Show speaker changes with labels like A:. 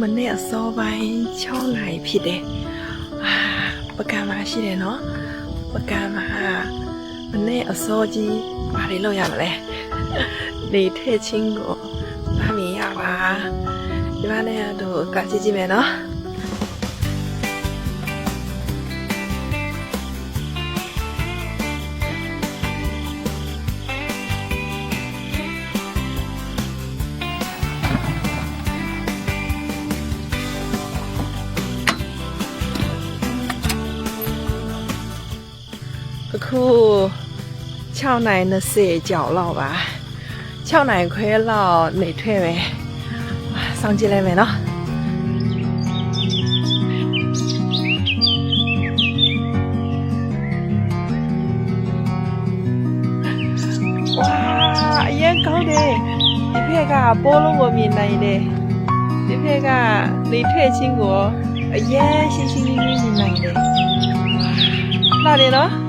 A: မနေ့အစောပိုင်း6နာရီဖြစ်တယ်အာပကံမှာရှိတယ်နော်ပကံမှာမနေ့အစောကြီးဘာတွေလုပ်ရမလဲနေထဲချင်းကိုဘာမြင်ရပါဒီမနေ့ကတော့ကကြည့်ကြည့်မယ်နော် အခု6နိုင်20ကြောင်လောက်ပါ6နိုင်ခွဲလောက်နေထွက်ပဲအာစောင့်ကြည့်လိုက်မယ်နော်ဝါအရင်ကောင်းတယ်ဒီဖက်ကပိုးလုံးကိုမြင်နိုင်တယ်ဒီဖက်ကနေထွက်ချင်းကိုအရင်ရှင်းရှင်းလင်းလင်းမြင်နိုင်တယ်လာတယ်နော်